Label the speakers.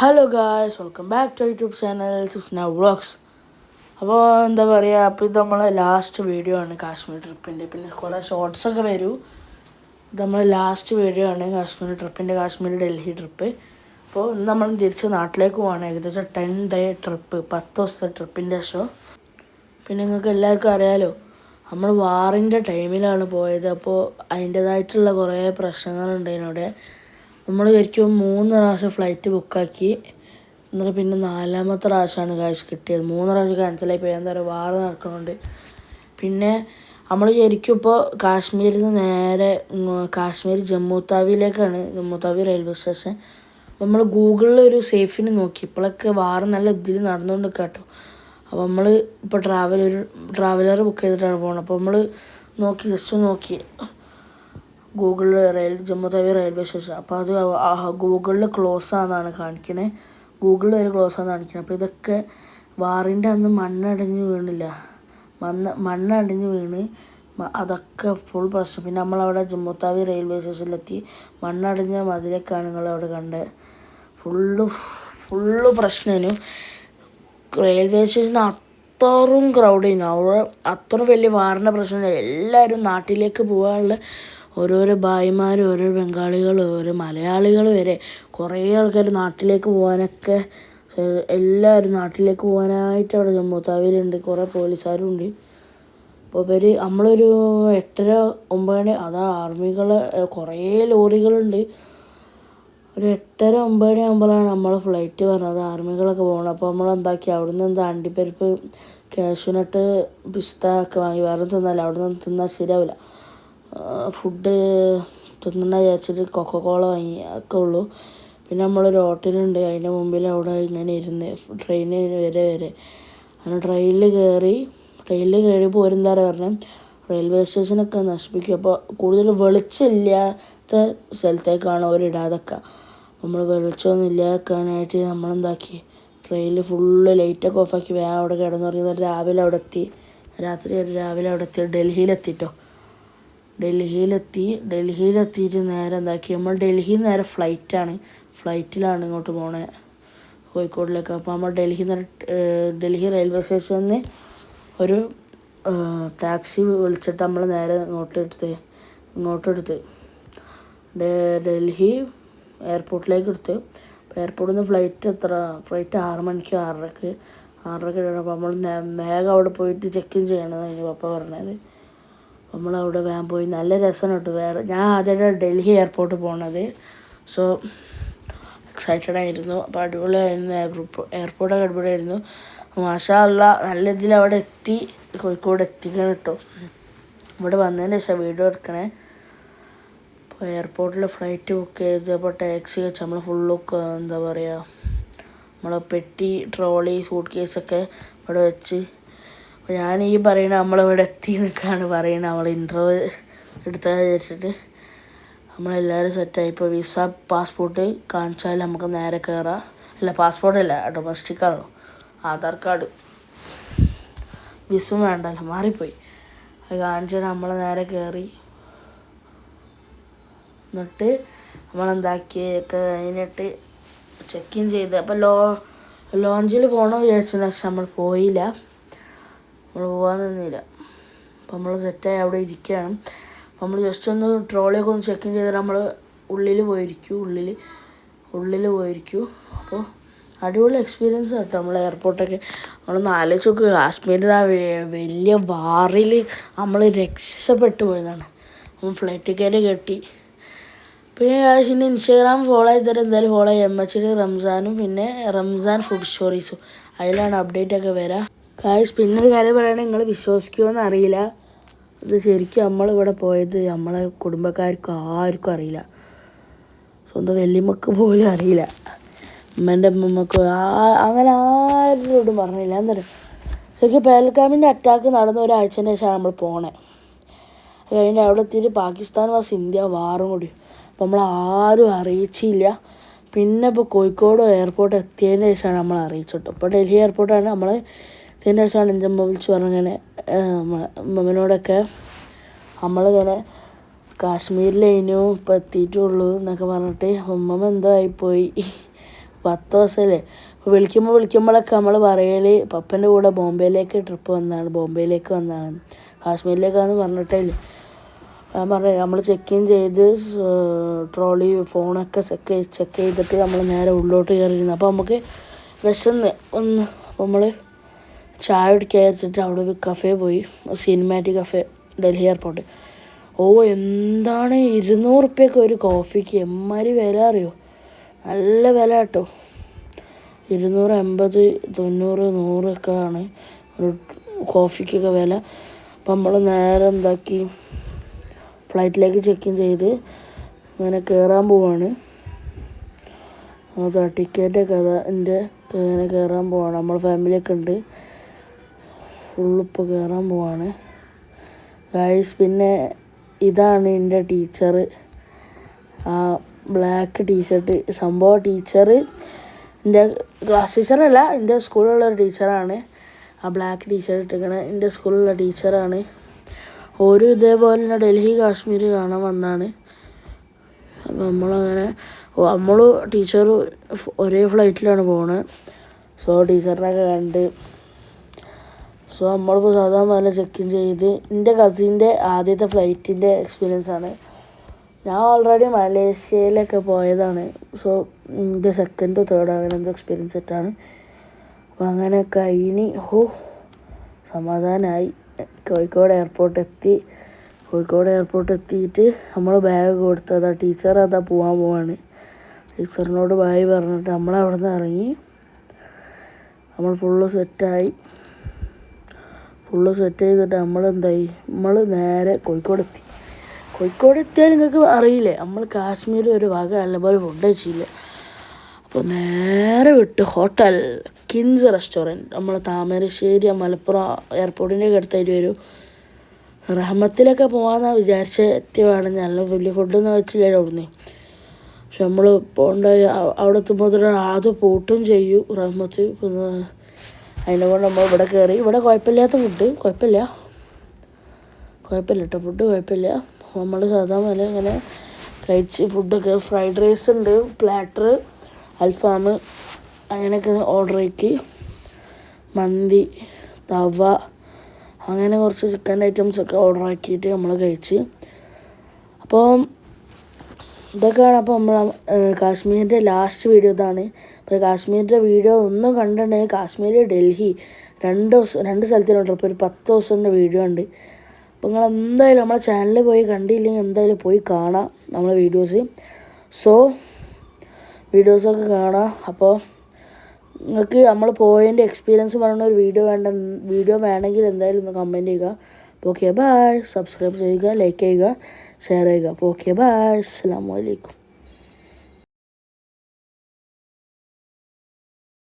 Speaker 1: Hello guys welcome back to YouTube channel Susna vlogs അപ്പോൾ എന്താ പറയുക അപ്പോൾ ഇത് നമ്മളെ ലാസ്റ്റ് വീഡിയോ ആണ് കാശ്മീർ ട്രിപ്പിന്റെ പിന്നെ കുറേ ഷോർട്സ് ഒക്കെ വരും. ഇത് നമ്മളെ ലാസ്റ്റ് വീഡിയോ ആണ് കാശ്മീർ ട്രിപ്പിന്റെ കാശ്മീർ ഡൽഹി ട്രിപ്പ് അപ്പോൾ നമ്മൾ തിരിച്ച് നാട്ടിലേക്ക് പോവാണ്. ഏകദേശം ടെൻ ഡേ ട്രിപ്പ് പത്ത് ദിവസത്തെ ട്രിപ്പിന്റെ ഷോ പിന്നെ നിങ്ങൾക്ക് എല്ലാവർക്കും അറിയാലോ നമ്മൾ വാറിന്റെ ടൈമിലാണ് പോയത്. അപ്പോൾ അതിന്റേതായിട്ടുള്ള കുറേ പ്രശ്നങ്ങളുണ്ട് അതിനോടെ നമ്മൾ ശരിക്കും മൂന്ന് പ്രാവശ്യം ഫ്ലൈറ്റ് ബുക്കാക്കി എന്നിട്ട് പിന്നെ നാലാമത്തെ പ്രാവശ്യമാണ് കാശ് കിട്ടിയത്. മൂന്ന് പ്രാവശ്യം ക്യാൻസലായി പോയി എന്താ പറയുക വാറ് നടക്കുന്നുണ്ട് പിന്നെ നമ്മൾ ശരിക്കും ഇപ്പോൾ കാശ്മീരിൽ നിന്ന് നേരെ കാശ്മീർ ജമ്മു താവിയിലേക്കാണ്. ജമ്മു താവി റെയിൽവേ സ്റ്റേഷൻ നമ്മൾ ഗൂഗിളിൽ ഒരു സേഫിന് നോക്കി. ഇപ്പോഴൊക്കെ വാറ് നല്ല ഇതിൽ നടന്നുകൊണ്ട് കേട്ടോ അപ്പോൾ നമ്മൾ ഇപ്പോൾ ട്രാവലർ ട്രാവലർ ബുക്ക് ചെയ്തിട്ടാണ് പോകുന്നത് അപ്പോൾ നമ്മൾ നോക്കി ജസ്റ്റ് നോക്കി. ഗൂഗിളിൽ റെയിൽ ജമ്മുതാവി റെയിൽവേ സ്റ്റേഷൻ. അപ്പോൾ അത് ഗൂഗിളിൽ ക്ലോസ് ആണെന്നാണ് കാണിക്കണത് ഗൂഗിളിൽ വരെ ക്ലോസ് ആണെന്ന് കാണിക്കണത് അപ്പോൾ ഇതൊക്കെ വാറിന്റെ അന്ന് മണ്ണടിഞ്ഞ് വീണില്ല. മണ്ണ് മണ്ണടിഞ്ഞ് വീണ് അതൊക്കെ ഫുൾ പ്രശ്നം. പിന്നെ നമ്മളവിടെ ജമ്മുതാവി റെയിൽവേ സ്റ്റേഷനിലെത്തി മണ്ണടിഞ്ഞ മതിലൊക്കെയാണ് നിങ്ങളവിടെ കണ്ടത് ഫുള്ള് ഫുള്ള് പ്രശ്നമായിരുന്നു റെയിൽവേ സ്റ്റേഷൻ അത്രയും ക്രൗഡ് ചെയ്യുന്നു അവിടെ അത്ര വലിയ വാറിന്റെ പ്രശ്നമില്ല എല്ലാവരും നാട്ടിലേക്ക് പോകാനുള്ള ഓരോരോ ഭായിമാർ ഓരോ ബംഗാളികൾ ഓരോ മലയാളികൾ വരെ കുറേ ആൾക്കാർ നാട്ടിലേക്ക് പോകാനൊക്കെ എല്ലാവരും നാട്ടിലേക്ക് പോകാനായിട്ട് അവിടെ ജമ്മു കുറേ പോലീസുകാരും ഉണ്ട് അപ്പോൾ ഇവർ നമ്മളൊരു എട്ടര ഒമ്പത് മണി അതാ ആർമികൾ കുറേ ലോറികളുണ്ട്. ഒരു എട്ടര ഒമ്പത് മണി ആകുമ്പോഴാണ് നമ്മൾ ഫ്ലൈറ്റ് പറഞ്ഞത് ആർമികളൊക്കെ പോകണം. അപ്പോൾ നമ്മൾ എന്താക്കി? അവിടെ നിന്ന് എന്താ അണ്ടിപ്പരിപ്പ് കാഷ്യൂനട്ട് പിസ്ത ഒക്കെ വാങ്ങി. വേറെ തിന്നാലും അവിടെ നിന്ന് തിന്നാൽ ശരിയാവില്ല. ഫുഡ് തിന്നണ വിചാരിച്ചിട്ട് കൊക്കക്കോള വാങ്ങി ഒക്കെ ഉള്ളൂ. പിന്നെ നമ്മളൊരു ഹോട്ടലുണ്ട് അതിന്റെ മുമ്പിൽ അവിടെ ഇങ്ങനെ ഇരുന്ന് ട്രെയിന് വരെ വരെ. അങ്ങനെ ട്രെയിനിൽ കയറി ട്രെയിനിൽ കയറി പോരെന്താ പറഞ്ഞാൽ റെയിൽവേ സ്റ്റേഷനൊക്കെ നശിപ്പിക്കും. അപ്പോൾ കൂടുതൽ വെളിച്ചമില്ലാത്ത സ്ഥലത്തേക്കാണ് അവരിടാതൊക്കെ നമ്മൾ വെളിച്ചമൊന്നും ഇല്ലാക്കാനായിട്ട് നമ്മളെന്താക്കി? ട്രെയിനിൽ ഫുള്ള് ലൈറ്റൊക്കെ ഓഫാക്കി വേഗം അവിടെ കിടന്നുറങ്ങി. രാവിലെ അവിടെ എത്തി. രാത്രി രാവിലെ അവിടെ എത്തി. ഡൽഹിയിലെത്തിട്ടോ ഡൽഹിയിലെത്തി ഡൽഹിയിലെത്തിയിട്ട് നേരെ എന്താക്കി? നമ്മൾ ഡൽഹിയിൽ നേരെ ഫ്ലൈറ്റാണ് ഫ്ലൈറ്റിലാണ് ഇങ്ങോട്ട് പോണേ. കോഴിക്കോടിലേക്ക്. അപ്പോൾ നമ്മൾ ഡൽഹി ഡൽഹി റെയിൽവേ സ്റ്റേഷനിൽ നിന്ന് ഒരു ടാക്സി വിളിച്ചിട്ട് നമ്മൾ നേരെ ഇങ്ങോട്ട് എടുത്ത് ഇങ്ങോട്ട് എടുത്ത് ഡൽഹി എയർപോർട്ടിലേക്ക് എടുത്ത്. എയർപോർട്ടിൽ നിന്ന് ഫ്ലൈറ്റ് എത്ര ഫ്ലൈറ്റ് ആറ് മണിക്ക് ആറരക്ക് ആറരക്ക് അപ്പോൾ നമ്മൾ വേഗം അവിടെ പോയിട്ട് ചെക്ക് ഇൻ ചെയ്യണമെന്ന് പപ്പ പറഞ്ഞത്. നമ്മളവിടെ വേഗം പോയി. നല്ല രസമുണ്ട് വേറെ ഞാൻ ആദ്യമായിട്ട് ഡൽഹി എയർപോർട്ടിൽ പോണത്. സോ എക്സൈറ്റഡ് ആയിരുന്നു. അപ്പോൾ അടിപൊളിയായിരുന്നു എയർപോ- എയർപോർട്ടൊക്കെ അടിപൊളിയായിരുന്നു. മാഷാ നല്ല ഇതിൽ അവിടെ എത്തി. കോഴിക്കോട് എത്തിക്കണം കേട്ടോ. ഇവിടെ വന്നതിന് ശേഷം വീഡിയോ എടുക്കണേ. അപ്പോൾ എയർപോർട്ടിൽ ഫ്ലൈറ്റ് ബുക്ക് ചെയ്ത് അപ്പോൾ ടാക്സി വെച്ച് നമ്മൾ ഫുള്ളൊക്കെ എന്താ പറയുക നമ്മളെ പെട്ടി ട്രോളി സൂട്ട് കേസൊക്കെ ഇവിടെ വെച്ച് അപ്പോൾ ഞാൻ ഈ പറയണ നമ്മളിവിടെ എത്തി എന്നൊക്കെയാണ് പറയുന്നത് നമ്മൾ ഇന്റർവ്യൂ എടുത്താൽ വിചാരിച്ചിട്ട്. നമ്മളെല്ലാവരും സെറ്റായി ഇപ്പോൾ വിസ പാസ്പോർട്ട് കാണിച്ചാൽ നമുക്ക് നേരെ കയറാം അല്ല പാസ്പോർട്ടല്ല ഡൊമസ്റ്റിക് ആണോ ആധാർ കാർഡ്. വിസും വേണ്ടല്ലോ മാറിപ്പോയി. അത് കാണിച്ചിട്ട് നമ്മൾ നേരെ കയറി എന്നിട്ട് നമ്മളെന്താക്കിയൊക്കെ കഴിഞ്ഞിട്ട് ചെക്ക് ഇൻ ചെയ്ത്. അപ്പോൾ ലോ ലോഞ്ചിൽ പോകണമെന്ന് വിചാരിച്ചു പക്ഷെ നമ്മൾ പോയില്ല. നമ്മൾ പോകാൻ നിന്നില്ല. അപ്പോൾ നമ്മൾ സെറ്റായി അവിടെ ഇരിക്കുകയാണ്. നമ്മൾ ജസ്റ്റ് ഒന്ന് ട്രോളിയൊക്കെ ഒന്ന് ചെക്ക് ഇൻ ചെയ്തിട്ട് നമ്മൾ ഉള്ളിൽ പോയിരിക്കും. ഉള്ളിൽ ഉള്ളിൽ പോയിരിക്കും. അപ്പോൾ അടിപൊളി എക്സ്പീരിയൻസ് കേട്ടോ നമ്മൾ എയർപോർട്ടൊക്കെ നമ്മളൊന്ന് ആലോചിച്ച് നോക്ക്. കാശ്മീരിൽ ആ വലിയ വാറിൽ നമ്മൾ രക്ഷപ്പെട്ടു പോയതാണ്. നമ്മൾ ഫ്ലൈറ്റ് ടിക്കറ്റ് കെട്ടി. പിന്നെ ആവശ്യത്തിന് ഇൻസ്റ്റാഗ്രാം ഫോളോ ചെയ്തിട്ട് എന്തായാലും ഫോളോ ചെയ്യാം. എം എച്ച് ഡി റംസാനും പിന്നെ റംസാൻ ഫുഡ് സ്റ്റോറീസും അതിലാണ് അപ്ഡേറ്റ് ഒക്കെ വരാം. കാശ് പിന്നൊരു കാര്യം പറയുകയാണെങ്കിൽ നിങ്ങൾ വിശ്വസിക്കുമോ അറിയില്ല. ഇത് ശരിക്കും നമ്മളിവിടെ പോയത് നമ്മളെ കുടുംബക്കാർക്കും ആർക്കും അറിയില്ല. സ്വന്തം വല്യമ്മക്ക് പോലും അറിയില്ല. ഉമ്മന്റെ അമ്മമ്മക്ക് അങ്ങനെ ആരോടും പറഞ്ഞില്ല. പറയുക ശരിക്കും പേൽഗാമിന്റെ അറ്റാക്ക് നടന്ന ഒരാഴ്ചന്റെ ശേഷമാണ് നമ്മൾ പോണേ. കഴിഞ്ഞ് അവിടെ എത്തിയിട്ട് പാകിസ്ഥാൻ വാസ് ഇന്ത്യ വാറും കൂടി. അപ്പം നമ്മൾ ആരും അറിയിച്ചില്ല. പിന്നെ ഇപ്പോൾ കോഴിക്കോട് എയർപോർട്ട് എത്തിയതിന് ശേഷമാണ് നമ്മൾ അറിയിച്ചിട്ട് ഇപ്പോൾ ഡൽഹി എയർപോർട്ടാണ് നമ്മൾ എത്തിയതിന് ശേഷമാണ് എന്റെ അമ്മ വിളിച്ച് പറഞ്ഞങ്ങനെ അമ്മമ്മനോടൊക്കെ നമ്മളിങ്ങനെ കാശ്മീരിലേനു ഇപ്പം എത്തിയിട്ടുള്ളൂ എന്നൊക്കെ പറഞ്ഞിട്ട് അമ്മമ്മ എന്തോ ആയിപ്പോയി. പത്ത് ദിവസമല്ലേ വിളിക്കുമ്പോൾ വിളിക്കുമ്പോഴൊക്കെ നമ്മൾ പറയൽ പപ്പന്റെ കൂടെ ബോംബെയിലേക്ക് ട്രിപ്പ് വന്നതാണ് ബോംബെയിലേക്ക് വന്നതാണ് കാശ്മീരിലേക്കാന്ന് പറഞ്ഞിട്ടേ ഞാൻ പറഞ്ഞു നമ്മൾ ചെക്ക് ഇൻ ചെയ്ത് ട്രോളി ഫോണൊക്കെ ചെക്ക് ചെക്ക് ചെയ്തിട്ട് നമ്മൾ നേരെ ഉള്ളോട്ട് കയറിയിരുന്നു. അപ്പോൾ നമുക്ക് വിശന്ന് ഒന്ന് നമ്മൾ ചായ കുടിക്കാൻ വെച്ചിട്ട് അവിടെ ഒരു കഫേ പോയി. സിനിമാറ്റിക് കഫേ ഡൽഹി എയർപോർട്ട് ഓ എന്താണ് ഇരുന്നൂറ് റുപ്യൊക്കെ ഒരു കോഫിക്ക് എമ്മാതിരി വില അറിയോ? നല്ല വില കേട്ടോ. ഇരുന്നൂറ് എൺപത് തൊണ്ണൂറ് നൂറൊക്കെ ആണ് ഒരു കോഫിക്കൊക്കെ വില. അപ്പം നമ്മൾ നേരെ എന്താക്കി? ഫ്ലൈറ്റിലേക്ക് ചെക്ക് ഇൻ ചെയ്ത് അങ്ങനെ കയറാൻ പോവാണ്. അതാ ടിക്കറ്റൊക്കെ അതാ എന്റെ ഇങ്ങനെ കയറാൻ പോവാണ്. നമ്മൾ ഫാമിലിയൊക്കെ ഉണ്ട്. ഫുള്ളിപ്പോൾ കയറാൻ പോവാണ്. ഗായ്സ് പിന്നെ ഇതാണ് എന്റെ ടീച്ചർ ആ ബ്ലാക്ക് ടീഷർട്ട് സംഭവം ടീച്ചർ എന്റെ ക്ലാസ് ടീച്ചറല്ല എന്റെ സ്കൂളിലുള്ള ഒരു ടീച്ചറാണ്. ആ ബ്ലാക്ക് ടീഷർട്ട് ഇട്ടിരിക്കണ. എന്റെ സ്കൂളിലുള്ള ടീച്ചറാണ്. ഓരോ ഇതേപോലെ തന്നെ ഡൽഹി കാശ്മീർ കാണാൻ വന്നാണ്. അപ്പം നമ്മളങ്ങനെ നമ്മളും ടീച്ചറും ഒരേ ഫ്ലൈറ്റിലാണ് പോണത് സോ ടീച്ചറിനൊക്കെ കണ്ട് സോ നമ്മളിപ്പോൾ സാധാരണ പോലെ ചെക്ക് ഇൻ ചെയ്ത് എന്റെ കസിന്റെ ആദ്യത്തെ ഫ്ലൈറ്റിന്റെ എക്സ്പീരിയൻസ് ആണ്. ഞാൻ ഓൾറെഡി മലേഷ്യയിലൊക്കെ പോയതാണ്. സോ എന്റെ സെക്കൻഡോ തേർഡോ അങ്ങനെ എന്തോ എക്സ്പീരിയൻസ് ആയിട്ടാണ് അപ്പോൾ അങ്ങനെ കഴിഞ്ഞ് ഹോ സമാധാനമായി കോഴിക്കോട് എയർപോർട്ട് എത്തി. കോഴിക്കോട് എയർപോർട്ട് എത്തിയിട്ട് നമ്മൾ ബാഗ് കൊടുത്തു അതാ ടീച്ചർ അതാ പോകാൻ പോവാണ്. ടീച്ചറിനോട് ബായ് പറഞ്ഞിട്ട് നമ്മളവിടെ നിന്ന് ഇറങ്ങി. നമ്മൾ ഫുള്ള് സെറ്റായി ഫുള്ള് സെറ്റ് ചെയ്തിട്ട് നമ്മളെന്തായി? നമ്മൾ നേരെ കോഴിക്കോട് എത്തി. കോഴിക്കോട് എത്തിയാൽ നിങ്ങൾക്ക് അറിയില്ലേ നമ്മൾ കാശ്മീർ ഒരു വക നല്ലപോലെ ഫുഡ് കഴിച്ചില്ല? അപ്പോൾ നേരെ വിട്ട് ഹോട്ടൽ കിൻസ് റെസ്റ്റോറന്റ് നമ്മൾ താമരശ്ശേരി മലപ്പുറം എയർപോർട്ടിന്റെ അടുത്തായിട്ട് വരും. റഹ്മത്തിലൊക്കെ പോകാമെന്നാണ് വിചാരിച്ച എത്തിയതാണ് നല്ല വലിയ ഫുഡൊന്നും വെച്ചില്ല അവിടുന്ന്. പക്ഷെ നമ്മൾ പോകേണ്ട അവിടെ എത്തുമ്പോൾ ആദ്യം പൂട്ടും ചെയ്യും റഹ്മത്ത്. പിന്നെ അതിനെ കൊണ്ട് നമ്മൾ ഇവിടെ കയറി. ഇവിടെ കുഴപ്പമില്ലാത്ത ഫുഡ് കുഴപ്പമില്ല. കുഴപ്പമില്ല കേട്ടോ ഫുഡ് കുഴപ്പമില്ല. നമ്മൾ സാധാ പോലെ ഇങ്ങനെ കഴിച്ച് ഫുഡൊക്കെ ഫ്രൈഡ് റൈസ് ഉണ്ട് പ്ലാറ്റർ അൽഫാം അങ്ങനെയൊക്കെ ഓർഡർ ആക്കി മന്തി തവ അങ്ങനെ കുറച്ച് ചിക്കൻ ഐറ്റംസൊക്കെ ഓർഡർ ആക്കിയിട്ട് നമ്മൾ കഴിച്ച്. അപ്പോൾ ഇതൊക്കെയാണ് അപ്പോൾ നമ്മൾ കാശ്മീരിന്റെ ലാസ്റ്റ് വീഡിയോ ഇതാണ്. അപ്പോൾ കാശ്മീരിന്റെ വീഡിയോ ഒന്നും കണ്ടിട്ടുണ്ടെങ്കിൽ കാശ്മീർ ഡൽഹി രണ്ട് ദിവസം രണ്ട് സ്ഥലത്തിനുണ്ട് അപ്പോൾ ഒരു പത്ത് ദിവസത്തിന്റെ വീഡിയോ ഉണ്ട്. അപ്പോൾ നിങ്ങൾ എന്തായാലും നമ്മളെ ചാനലിൽ പോയി കണ്ടില്ലെങ്കിൽ എന്തായാലും പോയി കാണാം നമ്മളെ വീഡിയോസ് സോ വീഡിയോസൊക്കെ കാണാം. അപ്പോൾ നിങ്ങൾക്ക് നമ്മൾ പോയതിന്റെ എക്സ്പീരിയൻസ് പറയുന്ന ഒരു വീഡിയോ വേണ്ട വീഡിയോ വേണമെങ്കിൽ എന്തായാലും ഒന്ന് കമന്റ് ചെയ്യുക. ഓക്കെ ബായ് സബ്സ്ക്രൈബ് ചെയ്യുക ലൈക്ക് ചെയ്യുക. ഷെയർ ചെയ്യുക അപ്പോൾ ഓക്കെ ബായ് അസ്സാം വലൈക്കും